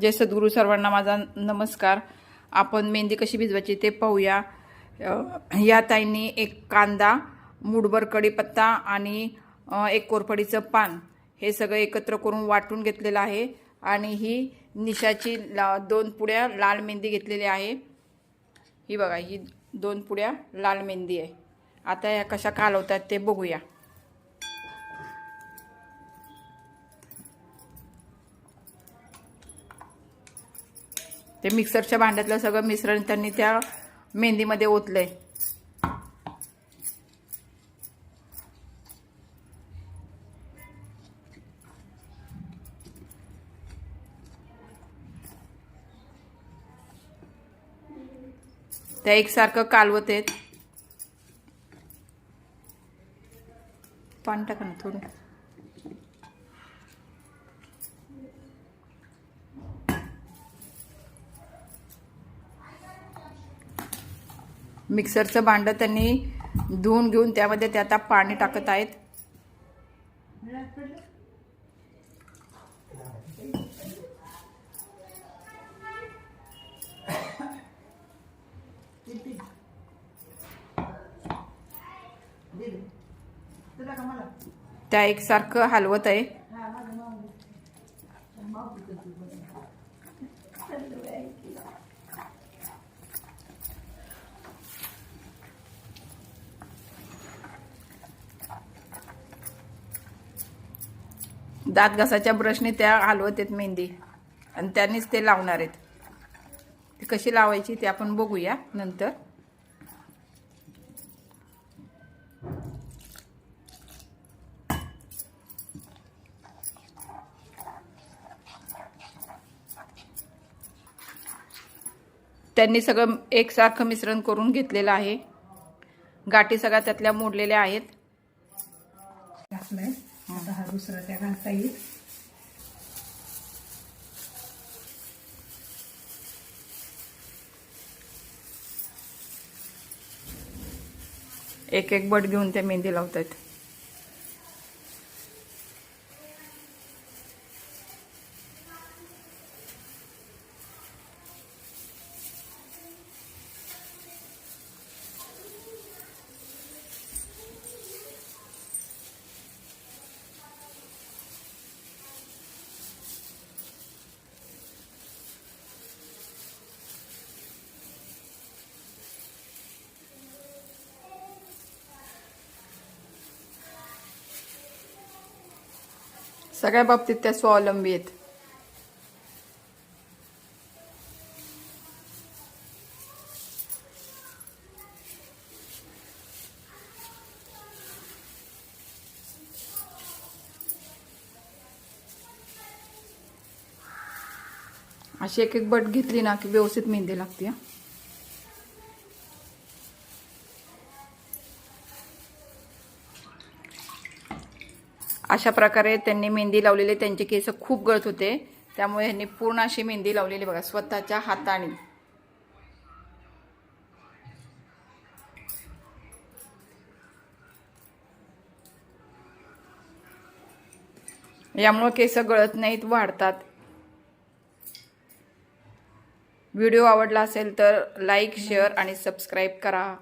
जय सद्गुरू सर्वांना माझा नमस्कार. आपण मेहंदी कशी भिजवायची ते पाहूया. या ताईंनी एक कांदा मुडभर कढीपत्ता आणि एक कोरफडीचं पान हे सगळं एकत्र करून वाटून घेतलेलं आहे आणि ही निशाची ला दोन पुड्या लाल मेहंदी घेतलेली आहे. ही बघा ही दोन पुड्या लाल मेहंदी आहे. आता या कशा कालवतात ते बघूया. ते मिक्सरच्या भांड्यातलं सगळं मिश्रण त्यांनी त्या मेहंदीमध्ये आहे त्या एकसारखं कालवत आहेत. पाणी टाका ना थोडं. मिक्सरचं भांडं त्यांनी धुवून घेऊन त्यामध्ये ते आता पाणी टाकत आहेत. त्या एकसारखं हलवत आहे. दात घासाच्या ब्रशने त्या हलवत आहेत मेहंदी. आणि त्यांनीच ते लावणार आहेत. ती कशी लावायची ते आपण बघूया नंतर. त्यांनी सगळं एकसारखं मिश्रण करून घेतलेलं आहे. गाठी सगळ्या त्यातल्या मोडलेल्या आहेत. टाकलाय आता हा दुसरा त्या घालता येईल. एक एक बट घेऊन त्या मेहंदी लावतात सगळ्या बाबतीत त्या स्वावलंबी आहेत अशी एक एक बट घेतली ना की व्यवस्थित मेहंदी लागते अशा प्रकारे त्यांनी मेहंदी लावलेली त्यांचे केस खूप गळत होते. त्यामुळे यांनी पूर्ण अशी मेहंदी लावलेली बघा स्वतःच्या हाताने. यामुळं केस गळत नाहीत वाढतात. व्हिडिओ आवडला असेल तर लाईक शेअर आणि सबस्क्राईब करा.